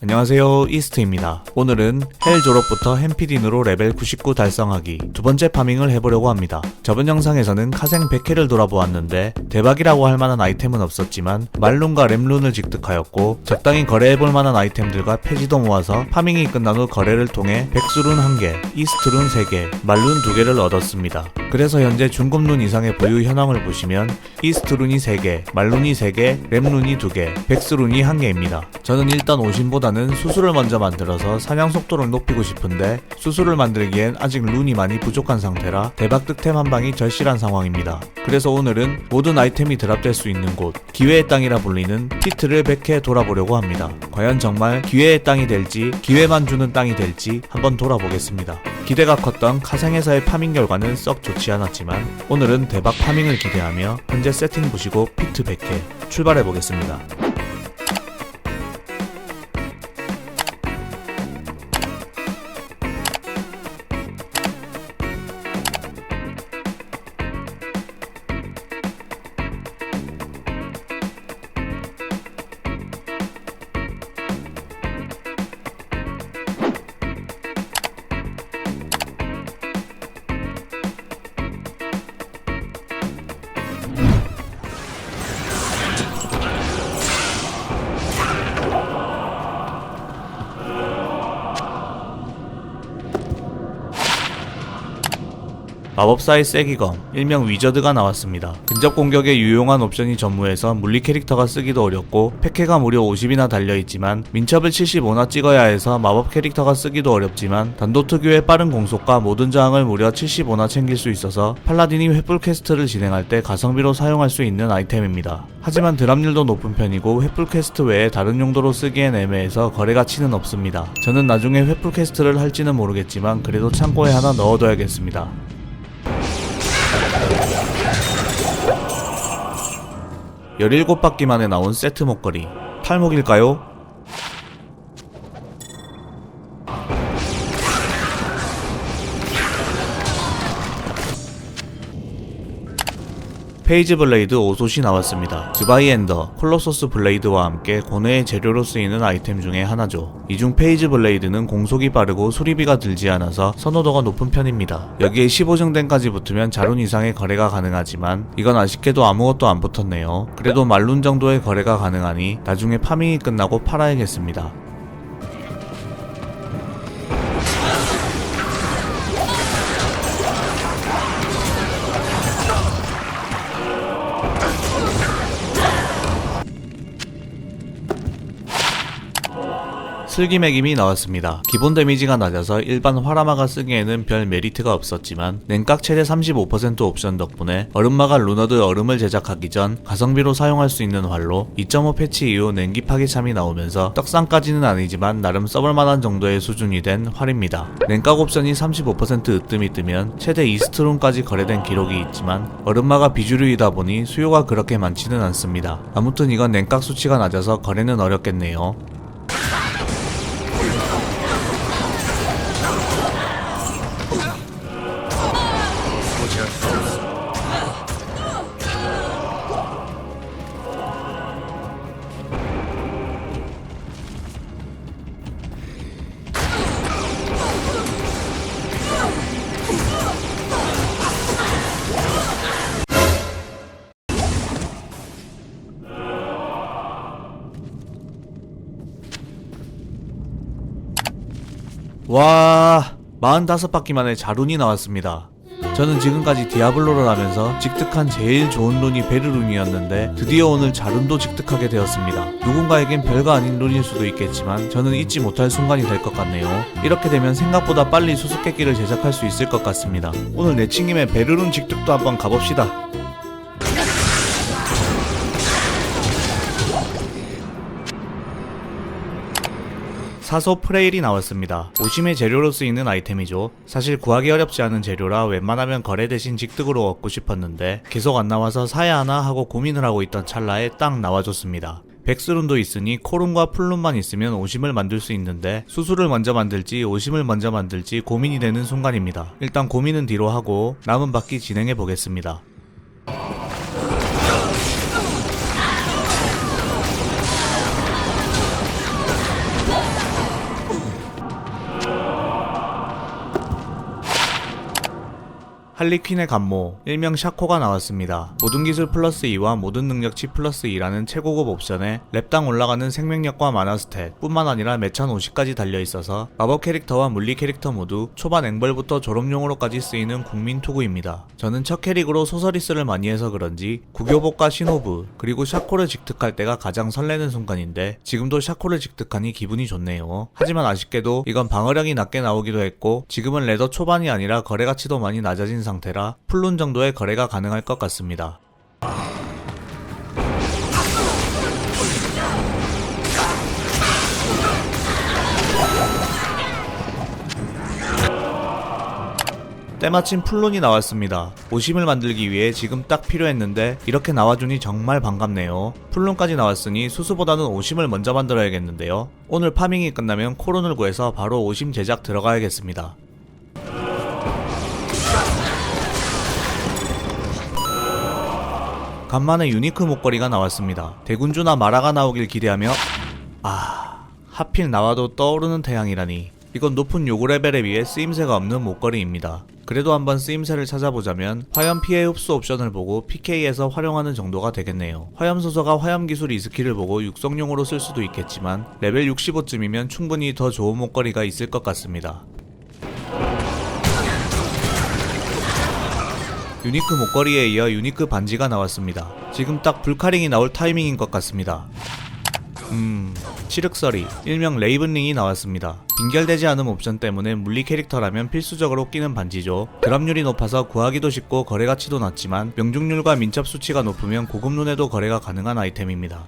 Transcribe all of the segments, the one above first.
안녕하세요. 이스트입니다. 오늘은 헬 졸업부터 햄피딘으로 레벨 99 달성하기 두 번째 파밍을 해보려고 합니다. 저번 영상에서는 카생 100회를 돌아보았는데 대박이라고 할 만한 아이템은 없었지만 말룬과 램룬을 획득하였고 적당히 거래해볼 만한 아이템들과 폐지도 모아서 파밍이 끝난 후 거래를 통해 백수룬 1개, 이스트룬 3개, 말룬 2개를 얻었습니다. 그래서 현재 중급룬 이상의 보유 현황을 보시면 이스트룬이 3개, 말룬이 3개, 램룬이 2개, 백스룬이 1개입니다. 저는 일단 오신보다 는 수술을 먼저 만들어서 사냥 속도를 높이고 싶은데 수술을 만들기엔 아직 룬이 많이 부족한 상태라 대박 득템 한 방이 절실한 상황입니다. 그래서 오늘은 모든 아이템이 드랍될 수 있는 곳 기회의 땅이라 불리는 피트를 100회 돌아보려고 합니다. 과연 정말 기회의 땅이 될지 기회만 주는 땅이 될지 한번 돌아보겠습니다. 기대가 컸던 카생에서의 파밍 결과는 썩 좋지 않았지만 오늘은 대박 파밍을 기대하며 현재 세팅 보시고 피트 100회 출발해 보겠습니다. 마법사의 세기검, 일명 위저드가 나왔습니다. 근접 공격에 유용한 옵션이 전무해서 물리 캐릭터가 쓰기도 어렵고 팩해가 무려 50이나 달려있지만 민첩을 75나 찍어야 해서 마법 캐릭터가 쓰기도 어렵지만 단도 특유의 빠른 공속과 모든 저항을 무려 75나 챙길 수 있어서 팔라딘이 횃불 퀘스트를 진행할 때 가성비로 사용할 수 있는 아이템입니다. 하지만 드랍률도 높은 편이고 횃불 퀘스트 외에 다른 용도로 쓰기엔 애매해서 거래 가치는 없습니다. 저는 나중에 횃불 퀘스트를 할지는 모르겠지만 그래도 창고에 하나 넣어둬야겠습니다. 17바퀴 만에 나온 세트 목걸이 탈목일까요? 페이지 블레이드 5솥이 나왔습니다. 드바이 엔더, 콜로소스 블레이드와 함께 고뇌의 재료로 쓰이는 아이템 중에 하나죠. 이 중 페이지 블레이드는 공속이 빠르고 수리비가 들지 않아서 선호도가 높은 편입니다. 여기에 15정된까지 붙으면 자룬 이상의 거래가 가능하지만 이건 아쉽게도 아무것도 안 붙었네요. 그래도 말룬 정도의 거래가 가능하니 나중에 파밍이 끝나고 팔아야겠습니다. 슬기매김이 나왔습니다. 기본 데미지가 낮아서 일반 화라마가 쓰기에는 별 메리트가 없었지만 냉각 최대 35% 옵션 덕분에 얼음마가 루너드 얼음을 제작하기 전 가성비로 사용할 수 있는 활로 2.5 패치 이후 냉기 파괴참이 나오면서 떡상까지는 아니지만 나름 써볼만한 정도의 수준이 된 활입니다. 냉각 옵션이 35% 으뜸이 뜨면 최대 2스트론까지 거래된 기록이 있지만 얼음마가 비주류이다 보니 수요가 그렇게 많지는 않습니다. 아무튼 이건 냉각 수치가 낮아서 거래는 어렵겠네요. 와, 45바퀴 만에 자룬이 나왔습니다. 저는 지금까지 디아블로를 하면서 직득한 제일 좋은 룬이 베르룬이었는데 드디어 오늘 자룬도 직득하게 되었습니다. 누군가에겐 별거 아닌 룬일 수도 있겠지만 저는 잊지 못할 순간이 될 것 같네요. 이렇게 되면 생각보다 빨리 수수께끼를 제작할 수 있을 것 같습니다. 오늘 내친김에 베르룬 직득도 한번 가봅시다. 사소 프레일이 나왔습니다. 오심의 재료로 쓰이는 아이템이죠. 사실 구하기 어렵지 않은 재료라 웬만하면 거래 대신 직득으로 얻고 싶었는데 계속 안 나와서 사야 하나 하고 고민을 하고 있던 찰나에 딱 나와줬습니다. 백스룬도 있으니 코룬과 풀룬만 있으면 오심을 만들 수 있는데 수술을 먼저 만들지 오심을 먼저 만들지 고민이 되는 순간입니다. 일단 고민은 뒤로 하고 남은 바퀴 진행해 보겠습니다. 할리퀸의 감모, 일명 샤코가 나왔습니다. 모든 기술 플러스 2와 모든 능력치 플러스 2라는 최고급 옵션에 랩당 올라가는 생명력과 마나 스탯, 뿐만 아니라 매찬 50까지 달려있어서 마법 캐릭터와 물리 캐릭터 모두 초반 앵벌부터 졸업용으로까지 쓰이는 국민 투구입니다. 저는 첫 캐릭으로 소서리스를 많이 해서 그런지 구교복과 신호부, 그리고 샤코를 직특할 때가 가장 설레는 순간인데 지금도 샤코를 직특하니 기분이 좋네요. 하지만 아쉽게도 이건 방어력이 낮게 나오기도 했고 지금은 레더 초반이 아니라 거래 가치도 많이 낮아진 상태라 풀룬 정도의 거래가 가능할 것 같습니다. 때마침 풀론이 나왔습니다. 오심을 만들기 위해 지금 딱 필요했는데 이렇게 나와주니 정말 반갑네요. 풀론까지 나왔으니 수수보다는 오심을 먼저 만들어야겠는데요. 오늘 파밍이 끝나면 코론을 구해서 바로 오심 제작 들어가야겠습니다. 간만에 유니크 목걸이가 나왔습니다. 대군주나 마라가 나오길 기대하며 아 하필 나와도 떠오르는 태양이라니 이건 높은 요구 레벨에 비해 쓰임새가 없는 목걸이입니다. 그래도 한번 쓰임새를 찾아보자면 화염 피해 흡수 옵션을 보고 PK에서 활용하는 정도가 되겠네요. 화염 소서가 화염 기술 이 스킬을 보고 육성용으로 쓸 수도 있겠지만 레벨 65쯤이면 충분히 더 좋은 목걸이가 있을 것 같습니다. 유니크 목걸이에 이어 유니크 반지가 나왔습니다. 지금 딱 불카링이 나올 타이밍인 것 같습니다. 음, 칠흑서리, 일명 레이븐링이 나왔습니다. 빈결되지 않은 옵션 때문에 물리 캐릭터라면 필수적으로 끼는 반지죠. 드랍률이 높아서 구하기도 쉽고 거래 가치도 낮지만 명중률과 민첩 수치가 높으면 고급 눈에도 거래가 가능한 아이템입니다.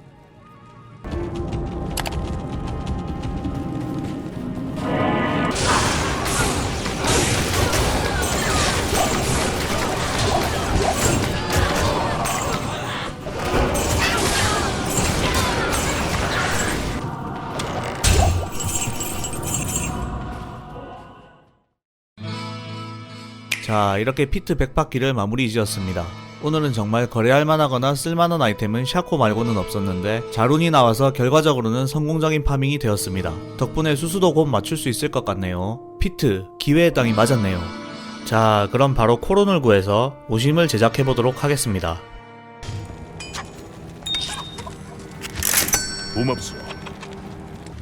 자, 이렇게 피트 100바퀴를 마무리 지었습니다. 오늘은 정말 거래할 만하거나 쓸만한 아이템은 샤코 말고는 없었는데 자룬이 나와서 결과적으로는 성공적인 파밍이 되었습니다. 덕분에 수수도 곧 맞출 수 있을 것 같네요. 피트, 기회의 땅이 맞았네요. 자, 그럼 바로 코론을 구해서 오심을 제작해보도록 하겠습니다. 고맙소.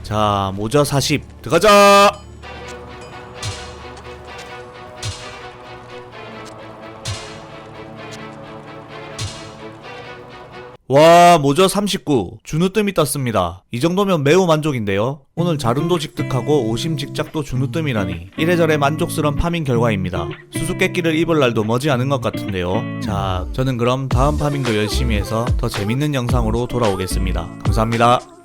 자, 모자 40 들어가자. 와, 모자 39. 주누뜸이 떴습니다. 이 정도면 매우 만족인데요. 오늘 자룬도 직득하고 오심 직작도 주누뜸이라니 이래저래 만족스러운 파밍 결과입니다. 수수께끼를 입을 날도 머지 않은 것 같은데요. 자, 저는 그럼 다음 파밍도 열심히 해서 더 재밌는 영상으로 돌아오겠습니다. 감사합니다.